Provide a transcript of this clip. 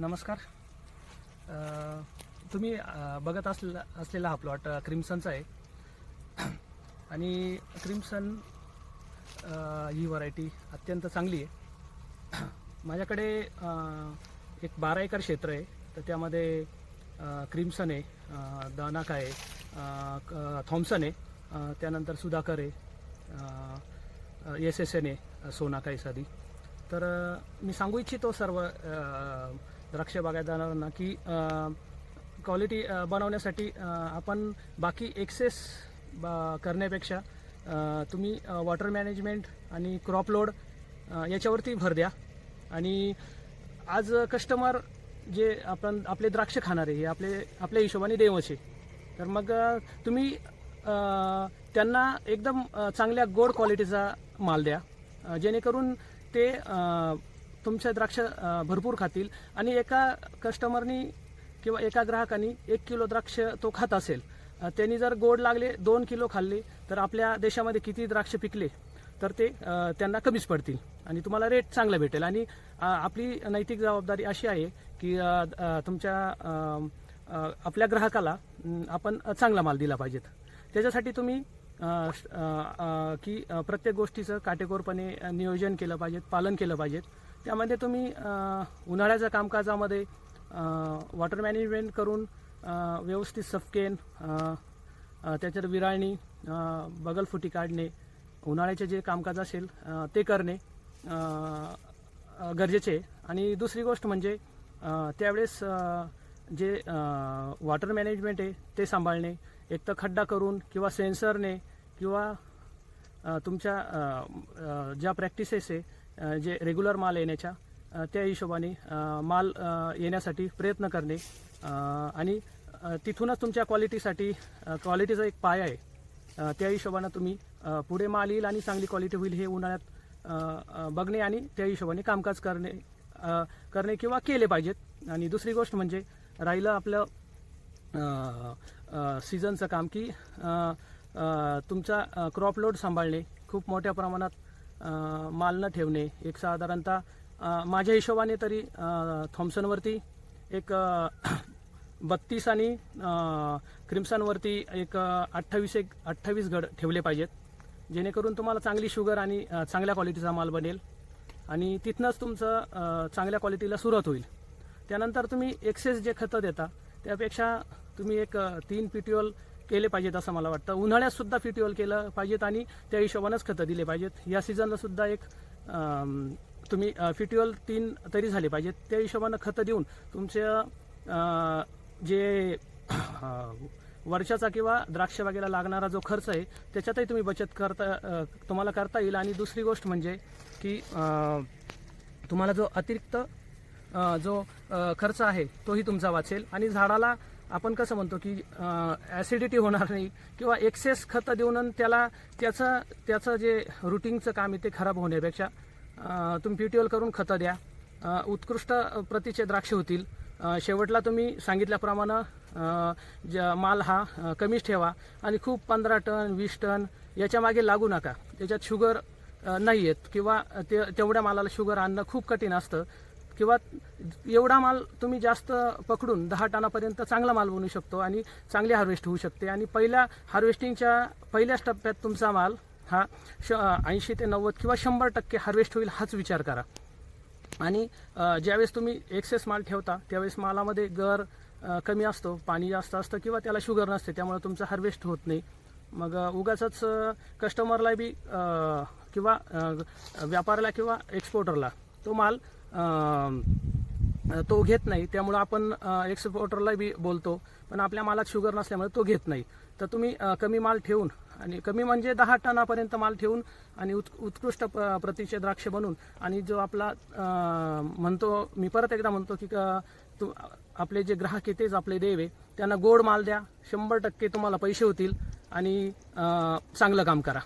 नमस्कार. तुम्ही बघत असलेला असलेला हा प्लॉट क्रिम्सनचा आहे. आणि क्रिम्सन ही व्हरायटी अत्यंत चांगली आहे. माझ्याकडे एक बारा एकर क्षेत्र आहे. तर त्यामध्ये क्रिम्सन आहे अ, दानाका आहे क- थॉम्सन आहे त्यानंतर सुधाकर आहे एस एस एन आहे सोनाका आहे साधी तर मी सांगू इच्छितो सर्व द्राक्ष बागायतदारांना की क्वालिटी बनवण्यासाठी आपण बाकी एक्सेस बा करण्यापेक्षा तुम्ही वॉटर मॅनेजमेंट आणि क्रॉप लोड याच्यावरती भर द्या. आणि आज कस्टमर जे आपण आपले द्राक्ष खाणारे हे आपले आपल्या हिशोबाने देवच आहे तर मग तुम्ही त्यांना एकदम चांगल्या गोड क्वालिटीचा माल द्या. जेणेकरून ते अ, तुमचे द्राक्ष भरपूर खातील. आणि एका कस्टमरनी किंवा एका ग्राहकाने एक किलो द्राक्ष तो खात असेल. त्यांनी जर गोड लागले दोन किलो खाल्ले तर आपल्या देशामध्ये किती द्राक्ष पिकले तर ते त्यांना कमीच पडतील. आणि तुम्हाला रेट चांगला भेटेल. आणि आपली नैतिक जबाबदारी अशी आहे की तुमच्या आपल्या ग्राहकाला आपण चांगला माल दिला पाहिजेत. त्याच्यासाठी तुम्ही की प्रत्येक गोष्टीचं काटेकोरपणे नियोजन केलं पाहिजेत पालन केलं पाहिजे त्यामध्ये तुम्ही उन्हाळ्याच्या कामकाजामध्ये वॉटर मॅनेजमेंट करून व्यवस्थित सफकेन त्याच्यात विराळणी बगलफुटी काढणे उन्हाळ्याचे जे कामकाज असेल ते करणे गरजेचे. आहे आणि दुसरी गोष्ट म्हणजे त्यावेळेस जे वॉटर मॅनेजमेंट आहे ते सांभाळणे एक तर खड्डा करून किंवा सेन्सरने किंवा तुमच्या ज्या प्रॅक्टिसेस आहे जे रेग्युलर माल येण्याच्या त्या हिशोबाने माल येण्यासाठी प्रयत्न करणे. आणि तिथूनच तुमच्या क्वालिटीसाठी क्वालिटीचा एक पाया आहे. त्या हिशोबानं तुम्ही पुढे माल येईल आणि चांगली क्वालिटी होईल हे उन्हाळ्यात बघणे आणि त्या हिशोबाने कामकाज करणे करणे किंवा केले पाहिजेत. आणि दुसरी गोष्ट म्हणजे राहिलं आपलं सीझनचं काम की तुमचा क्रॉप लोड सांभाळणे. खूप मोठ्या प्रमाणात माल न ठेवणे एक साधारणतः माझ्या हिशोबाने तरी थॉम्सनवरती एक बत्तीस आणि क्रिम्सनवरती एक अठ्ठावीस एक अठ्ठावीस गड ठेवले पाहिजेत. जेणेकरून तुम्हाला चांगली शुगर आणि चांगल्या क्वालिटीचा माल बनेल आणि तिथनंच तुमचं चांगल्या क्वालिटीला सुरुवात होईल. त्यानंतर तुम्ही एक्सेस जे खतं देता त्यापेक्षा तुम्ही एक अ, तीन पिट्युअल केले पाहिजेत असं मला वाटतं. उन्हाळ्यात सुद्धा केलं पाहिजेत आणि त्या हिशोबानंच खतं दिले पाहिजेत. या सीझनला सुद्धा एक तुम्ही फिट्युअल तीन तरी झाले पाहिजेत. त्या हिशोबानं खतं देऊन तुमच्या जे वर्षाचा किंवा द्राक्ष बागेला लागणारा जो खर्च आहे त्याच्यातही तुम्ही बचत करता तुम्हाला करता येईल. आणि दुसरी गोष्ट म्हणजे की तुम्हाला जो अतिरिक्त जो खर्च आहे तोही तुमचा वाचेल. आणि झाडाला आपण कसं म्हणतो की ॲसिडिटी होणार नाही किंवा एक्सेस खतं देऊन आणि त्याला त्याचं त्याचं जे रुटीनचं काम आहे ते खराब होण्यापेक्षा तुम्ही प्युट्युअल करून खतं द्या. उत्कृष्ट प्रतीचे द्राक्ष होतील. शेवटला तुम्ही सांगितल्याप्रमाणे ज माल हा अ, कमीच ठेवा आणि खूप पंधरा टन वीस टन याच्या मागे लागू नका. त्याच्यात शुगर नाही आहेत किंवा ते तेवढ्या मालाला शुगर आणणं खूप कठीण असतं. किंवा एवढा माल तुम्ही जास्त पकडून दहा टनापर्यंत चांगला माल बनवू शकतो आणि चांगली हार्वेस्ट होऊ शकते. आणि पहिल्या हार्वेस्टिंगच्या पहिल्याच टप्प्यात तुमचा माल हा श ऐंशी ते नव्वद किंवा शंभर टक्के हार्वेस्ट होईल हाच विचार करा. आणि ज्यावेळेस तुम्ही एक्सेस माल ठेवता त्यावेळेस मालामध्ये गर कमी असतो पाणी जास्त असतं किंवा त्याला शुगर नसते त्यामुळे तुमचं हार्वेस्ट होत नाही. मग उगाच उगाचच कस्टमरला बी किंवा व्यापाऱ्याला किंवा एक्सपोर्टरला तो माल तो घेत नाही. त्यामुळं आपण एक्सपोर्टरला बी बोलतो पण आपल्या मालात शुगर नसल्यामुळे तो घेत नाही. तर तुम्ही कमी माल ठेवून आणि कमी म्हणजे दहा टनापर्यंत माल ठेवून आणि उत् उत्कृष्ट प- प्रतीचे द्राक्ष बनवून आणि जो आपला म्हणतो मी परत एकदा म्हणतो की क- तु आपले जे ग्राहक आहे तेच आपले देव आहे त्यांना गोड माल द्या शंभर टक्के तुम्हाला पैसे होतील आणि चांगलं काम करा.